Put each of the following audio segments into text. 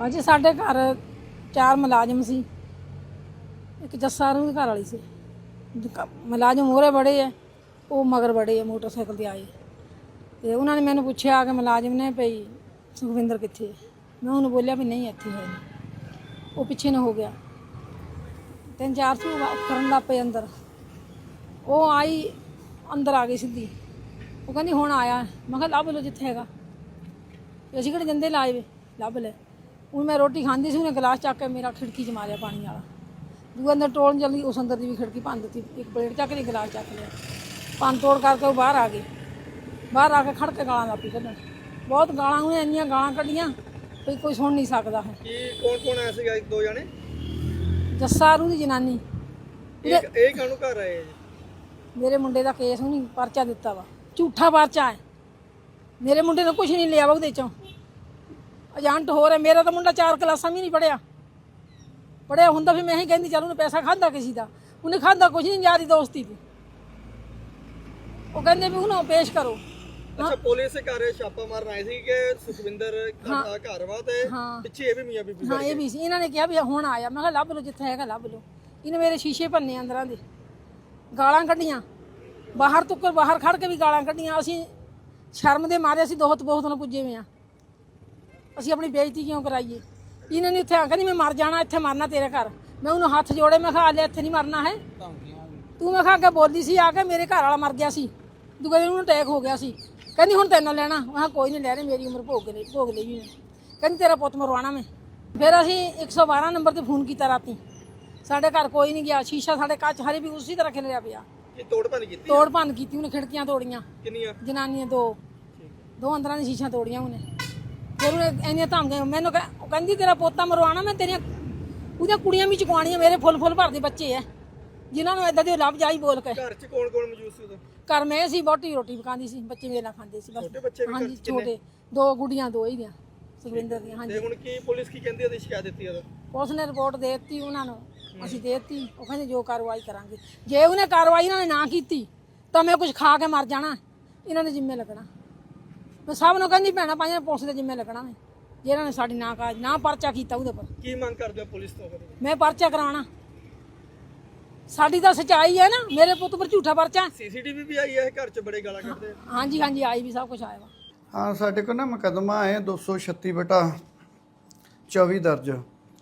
ਹਾਂਜੀ ਸਾਡੇ ਘਰ ਚਾਰ ਮੁਲਾਜ਼ਮ ਸੀ। ਇੱਕ ਜੱਸਾ ਨੂੰ ਘਰ ਵਾਲੀ ਸੀ। ਮੁਲਾਜ਼ਮ ਮੋਰੇ ਬੜੇ ਆ, ਉਹ ਮਗਰ ਬੜੇ ਆ, ਮੋਟਰਸਾਈਕਲ ਤੇ ਆਏ। ਤੇ ਉਹਨਾਂ ਨੇ ਮੈਨੂੰ ਪੁੱਛਿਆ ਕਿ ਮੁਲਾਜ਼ਮ ਨੇ ਭਈ ਸੁਖਵਿੰਦਰ ਕਿੱਥੇ ਮੈਂ ਉਹਨੂੰ ਬੋਲਿਆ ਵੀ ਨਹੀਂ, ਇੱਥੇ ਹੈ ਉਹ ਪਿੱਛੇ ਨਾ ਹੋ ਗਿਆ। ਤਿੰਨ ਚਾਰ ਸੌ ਕਰਨ ਲੱਗ ਪਏ ਅੰਦਰ। ਉਹ ਆਈ, ਅੰਦਰ ਆ ਗਈ ਸਿੱਧੀ। ਉਹ ਕਹਿੰਦੀ, ਹੁਣ ਆਇਆ। ਮੈਂ ਕਿਹਾ, ਲੱਭ ਲਓ ਜਿੱਥੇ ਹੈਗਾ। ਅਸੀਂ ਕਿਹੜੇ ਜੰਦੇ ਲਾਏ ਵੇ? ਲੱਭ ਲੈ। ਹੁਣ ਮੈਂ ਰੋਟੀ ਖਾਂਦੀ ਸੀ ਉਹਨੇ ਗਲਾਸ ਚੱਕ ਕੇ ਮੇਰਾ ਖਿੜਕੀ 'ਚ ਮਾਰਿਆ ਪਾਣੀ ਵਾਲਾ। ਦੂਆ ਅੰਦਰ ਟੋਲਣ ਜਲਦੀ ਉਸ ਅੰਦਰ ਦੀ ਵੀ ਖਿੜਕੀ ਭੰਨ ਦਿੱਤੀ ਇੱਕ ਪਲੇਟ ਚੱਕ ਲਈ ਗਲਾਸ ਚੱਕ ਲਿਆ। ਭੰਨ ਤੋੜ ਕਰਕੇ ਉਹ ਬਾਹਰ ਆ ਗਏ। ਬਾਹਰ ਆ ਕੇ ਖੜ ਕੇ ਗਾਲਾਂ ਲੱਪੀ ਕੱਢਣ ਬਹੁਤ ਗਾਲਾਂ ਉਹਨੇ ਇੰਨੀਆਂ ਗਾਲਾਂ ਕੱਢੀਆਂ ਵੀ ਕੋਈ ਸੁਣ ਨਹੀਂ ਸਕਦਾ ਹੈ। ਕੀ ਕੌਣ ਕੌਣ ਆਇਆ ਸੀਗਾ ਇੱਕ ਦੋ ਜਣੇ? ਦੀ ਜਨਾਨੀ। ਇਹ ਇਹ ਕਾਹਨੂੰ ਘਰ ਆਏ ਮੇਰੇ ਮੁੰਡੇ ਦਾ ਕੇਸ ਉਹਨੇ ਪਰਚਾ ਦਿੱਤਾ ਵਾ। ਝੂਠਾ ਪਰਚਾ ਹੈ। ਮੇਰੇ ਮੁੰਡੇ ਨੇ ਕੁਝ ਨਹੀਂ ਲਿਆ ਵਾ ਉਹਦੇ ਚੋਂ। ਏਜੰਟ ਹੋ ਰਿਹਾ ਮੇਰਾ ਤਾਂ ਮੁੰਡਾ ਚਾਰ ਕਲਾਸਾਂ ਵੀ ਨਹੀਂ ਪੜਿਆ ਪੜਿਆ ਹੁੰਦਾ ਫਿਰ ਮੈਂ ਹੀ ਕਹਿੰਦੀ ਚੱਲ ਉਹਨੇ ਪੈਸਾ ਖਾਦਾ ਕਿਸੇ ਦਾ। ਉਹਨੇ ਖਾਦਾ ਕੁਝ ਨਹੀਂ ਯਾਰੀ ਦੋਸਤੀ ਦੀ। ਉਹ ਕਹਿੰਦੇ ਵੀ ਉਹਨੂੰ ਪੇਸ਼ ਕਰੋ। ਅੱਛਾ ਪੁਲਿਸ ਘਰ ਛਾਪਾ ਮਾਰਨ ਆਏ ਸੀ ਕਿ ਸੁਖਵਿੰਦਰ ਘਰ ਵਾ ਤੇ ਹਾਂ। ਪਿੱਛੇ ਇਹ ਵੀ ਮੀਆਂ ਬੀਬੀ ਹਾਂ ਇਹ ਵੀ ਸੀ। ਇਹਨਾਂ ਨੇ ਕਿਹਾ ਵੀ ਹੁਣ ਆਇਆ। ਮੈਂ ਕਿਹਾ ਲੱਭ ਲਓ ਜਿੱਥੇ ਹੈਗਾ ਲੱਭ ਲਓ। ਇਹਨੇ ਮੇਰੇ ਸ਼ੀਸ਼ੇ ਭੰਨੇ ਅੰਦਰਾਂ ਦੇ। ਗਾਲਾਂ ਕੱਢੀਆਂ। ਬਾਹਰ ਤੁੱਕਰ ਬਾਹਰ ਖੜ ਕੇ ਵੀ ਗਾਲਾਂ ਕੱਢੀਆਂ। ਅਸੀਂ ਸ਼ਰਮ ਦੇ ਮਾਰੇ ਅਸੀਂ ਦੋਹਤ ਬਹੁਤ ਨੂੰ ਪੁੱਜੇ ਹੋਏ ਆ ਅਸੀਂ ਆਪਣੀ ਬੇਇੱਜ਼ਤੀ ਕਿਉਂ ਕਰਾਈਏ? ਇਹਨਾਂ ਨੇ ਇੱਥੇ ਆ ਕਹਿੰਦੀ ਮੈਂ ਮਰ ਜਾਣਾ ਇੱਥੇ ਮਰਨਾ ਤੇਰੇ ਘਰ। ਮੈਂ ਉਹਨੂੰ ਹੱਥ ਜੋੜੇ ਮੈਂ ਲੈ ਇੱਥੇ ਨਹੀਂ ਮਰਨਾ ਹੈ। ਤੂੰ ਮੈਂ ਕਿਹਾ ਅੱਗੇ ਬੋਲਦੀ ਸੀ ਆ ਕੇ ਮੇਰੇ ਘਰ ਵਾਲਾ ਮਰ ਗਿਆ ਸੀ। ਦੂਜੇ ਦਿਨ ਉਹਨੂੰ ਅਟੈਕ ਹੋ ਗਿਆ ਸੀ। ਕਹਿੰਦੀ ਹੁਣ ਤੈਨੂੰ ਲੈਣਾ। ਮੈਂ ਕਿਹਾ ਕੋਈ ਨਹੀਂ ਲੈ ਰਹੇ ਮੇਰੀ ਉਮਰ ਭੋਗ ਲਈ ਭੋਗ ਲਈ ਵੀ ਮੈਂ। ਕਹਿੰਦੀ ਤੇਰਾ ਪੁੱਤ ਮਰਵਾਣਾ ਮੈਂ। ਫਿਰ ਅਸੀਂ 112 ਨੰਬਰ ਤੇ ਫੋਨ ਕੀਤਾ ਰਾਤੀ। ਸਾਡੇ ਘਰ ਕੋਈ ਨਹੀਂ ਗਿਆ। ਸ਼ੀਸ਼ਾ ਸਾਡੇ ਕੱਚ ਹਰੇ ਵੀ ਉਸੇ ਤਰ੍ਹਾਂ ਖਿਲਰਿਆ ਪਿਆ। ਕੀ ਤੋੜ ਭੰਨ ਕੀਤੀ ਤੋੜ ਭੰਨ ਕੀਤੀ ਉਹਨੇ ਖਿੜਕੀਆਂ ਤੋੜੀਆਂ। ਕਿੰਨੀਆਂ? ਜਨਾਨੀਆਂ ਦੋ। ਦੋ ਅੰਦਰਾਂ ਦੀਆਂ ਸ਼ੀਸ਼ਾਂ ਤੋੜੀਆਂ ਉਹਨੇ। ਫਿਰ ਉਹਨੇ ਇੰਨੀਆਂ ਧਮਕੀਆਂ ਮੈਨੂੰ ਕਹਿ- ਉਹ ਕਹਿੰਦੀ ਤੇਰਾ ਪੋਤਾ ਮਰਵਾਣਾ ਮੈਂ ਤੇਰੀਆਂ ਉਹਦੀਆਂ ਕੁੜੀਆਂ ਵੀ ਚੁਕਵਾਉਣੀਆਂ ਮੇਰੇ ਫੁੱਲ ਫੁੱਲ ਭਰਦੇ ਬੱਚੇ ਐ। ਜਿਨ੍ਹਾਂ ਨੂੰ ਏਦਾਂ ਦੇ ਲੱਭ ਜਾਈ ਬੋਲ ਕੇ। ਘਰ 'ਚ ਕੌਣ ਕੌਣ ਮੌਜੂਦ ਸੀ ਉਦੋਂ? ਘਰ ਮੈਂ ਸੀ ਬੋਟੀ ਰੋਟੀ ਪਕਾਉਂਦੀ ਸੀ ਬੱਚੇ ਮੇਰੇ ਨਾਲ ਖਾਂਦੇ ਸੀ ਬਸ। ਛੋਟੇ ਬੱਚੇ ਵੀ ਘਰ ਹਾਂਜੀ 'ਚ ਕਿੰਨੇ? ਛੋਟੇ। ਦੋ ਗੁੱਡੀਆਂ ਦੋ ਹੀ ਦੀਆਂ ਸੁਖਵਿੰਦਰ ਦੀਆਂ ਹਾਂਜੀ। ਤੇ ਹੁਣ ਕੀ ਪੁਲਿਸ ਕੀ ਕਹਿੰਦੀ ਉਹਦੀ ਸ਼ਿਕਾਇਤ ਦਿੱਤੀ ਉਦੋਂ? ਪੁਲਿਸ ਨੇ ਰਿਪੋਰਟ ਦੇ ਦਿੱਤੀ ਉਹਨਾਂ ਨੂੰ ਅਸੀਂ ਦੇ ਦਿੱਤੀ। ਉਹ ਕਹਿੰਦੇ ਜੋ ਕਾਰਵਾਈ ਕਰਾਂਗੇ। ਜੇ ਉਹਨੇ ਕਾਰਵਾਈ ਇਹਨਾਂ ਨੇ ਨਾ ਕੀਤੀ ਤਾਂ ਮੈਂ ਕੁਝ ਖਾ ਕੇ ਮਰ ਜਾਣਾ। ਇਹਨਾਂ ਨੇ ਜਿੰਮੇ ਲੱਗਣਾ। ਮੈਂ ਸਭ ਨੂੰ ਕਹਿੰਦੀ ਭੈਣਾ ਪਾਈਆਂ ਪੁਲਿਸ ਦੇ ਜਿੰਮੇ ਲੱਗਣਾ ਮੈਂ ਜੇ ਇਹਨਾਂ ਨੇ ਸਾਡੀ ਨਾ ਕਾਜ ਨਾ ਪਰਚਾ ਕੀਤਾ ਉਹਦੇ ਪਰ ਕੀ ਮੰਗ ਕਰਦੇ ਹੋ ਪੁਲਿਸ ਤੋਂ ਫਿਰ? ਮੈਂ ਪਰਚਾ ਕਰਾਉਣਾ। ਸਾਡੀ ਤਾਂ ਸਚਾਈ ਹੈ ਨਾ ਮੇਰੇ ਪੁੱਤ ਪਰ ਝੂਠਾ ਪਰਚਾ। ਸੀਸੀਟੀਵੀ ਵੀ ਆਈ ਹੈ ਘਰ 'ਚ ਬੜੇ ਗਾਲਾਂ ਕੱਢਦੇ ਆ। ਹਾਂਜੀ ਹਾਂਜੀ ਆਈ ਵੀ ਸਭ ਕੁਝ ਆਇਆ ਵਾ। ਹਾਂ ਸਾਡੇ ਕੋਲ ਨਾ ਮੁਕੱਦਮਾ ਹੈ 236 ਬਟਾ 24 ਦਰਜ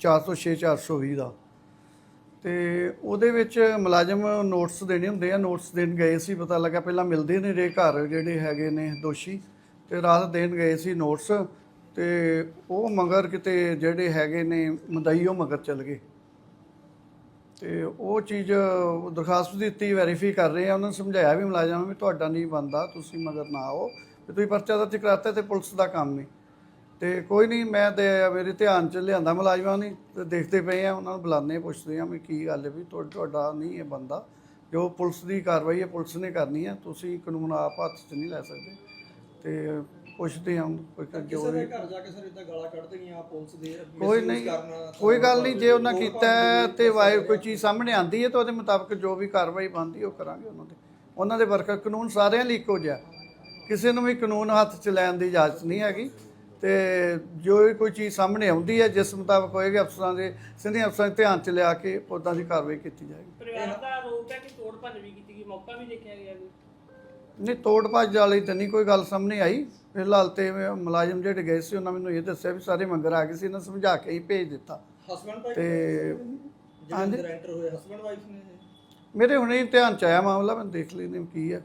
406 420 ਦਾ। ਤੇ ਉਹਦੇ ਵਿੱਚ ਮੁਲਾਜ਼ਮ ਨੋਟਸ ਦੇਣੇ ਹੁੰਦੇ ਆ ਨੋਟਸ ਦੇਣ ਗਏ ਸੀ ਪਤਾ ਲੱਗਾ ਪਹਿਲਾਂ ਮਿਲਦੇ ਨੇ ਰੇ ਘਰ ਜਿਹੜੇ ਹੈਗੇ ਨੇ ਦੋਸ਼ੀ। ਤੇ ਰਾਤ ਦੇਣ ਗਏ ਸੀ ਨੋਟਸ ਤੇ ਉਹ ਮਗਰ ਕਿਤੇ ਜਿਹੜੇ ਹੈਗੇ ਨੇ ਮਦਈਓ ਮਗਰ ਚਲ ਗਏ। ਤੇ ਉਹ ਚੀਜ਼ ਦਰਖਾਸਤ ਦਿੱਤੀ, ਵੈਰੀਫਾਈ ਕਰ ਰਹੇ ਆ, ਉਹਨਾਂ ਨੂੰ ਸਮਝਾਇਆ ਵੀ ਮੁਲਾਜ਼ਮ ਵੀ ਤੁਹਾਡਾ ਨਹੀਂ ਬੰਦਾ ਤੁਸੀਂ ਮਗਰ ਨਾ ਆਓ ਤੇ ਤੁਸੀਂ ਪਰਚਾ ਦਰਜ ਕਰਾਤਾ ਤੇ ਪੁਲਿਸ ਦਾ ਕੰਮ ਨਹੀਂ। ਤੇ ਕੋਈ ਨਹੀਂ, ਮੈਂ ਤੇ ਮੇਰੇ ਧਿਆਨ ਚ ਲਿਆਂਦਾ ਮੁਲਾਜ਼ਮਾਂ ਨੇ, ਤੇ ਦੇਖਦੇ ਪਏ ਆ, ਉਹਨਾਂ ਨੂੰ ਬੁਲਾਉਂਦੇ ਪੁੱਛਦੇ ਆ ਵੀ ਕੀ ਗੱਲ ਹੈ ਵੀ ਤੁਹਾਡਾ ਨਹੀਂ ਇਹ ਬੰਦਾ। ਜੋ ਪੁਲਿਸ ਦੀ ਕਾਰਵਾਈ ਹੈ, ਪੁਲਿਸ ਨੇ ਕਰਨੀ ਹੈ, ਤੁਸੀਂ ਕਾਨੂੰਨ ਆਪ ਹੱਥ 'ਚ ਨਹੀਂ ਲੈ ਸਕਦੇ। ਤੇ ਪੁੱਛਦੇ ਆ ਹੁਣ ਕੋਈ ਕਰ- ਜੋ ਵੀ ਘਰ ਜਾ ਕੇ ਸਰ ਇਦਾਂ ਗਾਲਾਂ ਕੱਢਦੇ ਗਈਆਂ ਪੁਲਿਸ ਦੇ ਕੋਈ ਨਹੀਂ ਕੋਈ ਗੱਲ ਨਹੀਂ ਜੇ ਉਹਨਾਂ ਕੀਤਾ ਹੈ ਤੇ ਵਾਏ ਕੋਈ ਚੀਜ਼ ਸਾਹਮਣੇ ਆਂਦੀ ਹੈ ਤਾਂ ਉਹਦੇ ਮੁਤਾਬਕ ਜੋ ਵੀ ਕਾਰਵਾਈ ਬਣਦੀ ਉਹ ਕਰਾਂਗੇ ਉਹਨਾਂ ਦੇ। ਉਹਨਾਂ ਦੇ ਵਰਕਰ ਕਾਨੂੰਨ ਸਾਰਿਆਂ ਲਈ ਇੱਕੋ ਜਿਹਾ। ਕਿਸੇ ਨੂੰ ਵੀ ਕਾਨੂੰਨ ਹੱਥ 'ਚ ਲੈਣ ਦੀ ਇਜਾਜ਼ਤ ਨਹੀਂ ਹੈਗੀ। ਤੇ ਜੋ ਵੀ ਕੋਈ ਚੀਜ਼ ਸਾਹਮਣੇ ਆਉਂਦੀ ਹੈ ਜਿਸ ਮੁਤਾਬਕ ਹੋਏਗੀ ਅਫਸਰਾਂ ਦੇ ਸਿੰਧੀ ਅਫਸਰਾਂ ਦੇ ਧਿਆਨ 'ਚ ਲਿਆ ਕੇ ਉੱਦਾਂ ਦੀ ਕਾਰਵਾਈ ਕੀਤੀ ਜਾਏਗੀ। ਪਰਿਵਾਰ ਦਾ ਆਰੋਪ ਹੈ ਕਿ ਤੋੜ ਭੰਨ ਵੀ ਕੀਤੀ ਗਈ ਮੌਕਾ ਵੀ ਦੇਖਿਆ ਗਿਆ ਜੀ। ਨਹੀਂ ਤੋੜ ਭੱਜ ਵਾਲੀ ਤਾਂ ਨਹੀਂ ਕੋਈ ਗੱਲ ਸਾਹਮਣੇ ਆਈ। ਫਿਲਹਾਲ ਤੇ ਮੁਲਾਜ਼ਮ ਜਿਹੜੇ ਗਏ ਸੀ ਉਹਨਾਂ ਮੈਨੂੰ ਇਹ ਦੱਸਿਆ ਵੀ ਸਾਰੇ ਮੰਗਰ ਆ ਗਏ ਸੀ ਇਹਨਾਂ ਸਮਝਾ ਕੇ ਹੀ ਭੇਜ ਦਿੱਤਾ। ਹਸਬੰਡ ਵਾਈਫ ਤੇ ਜਿਹੜੇ ਅੰਦਰ ਐਂਟਰ ਹੋਏ ਹਸਬੰਡ ਵਾਈਫ ਨੇ ਇਹ? ਮੇਰੇ ਹੁਣੇ ਹੀ ਧਿਆਨ ਚ ਆਇਆ ਮਾਮਲਾ ਮੈਂ ਦੇਖ ਲੈਨੇ ਕੀ ਹੈ।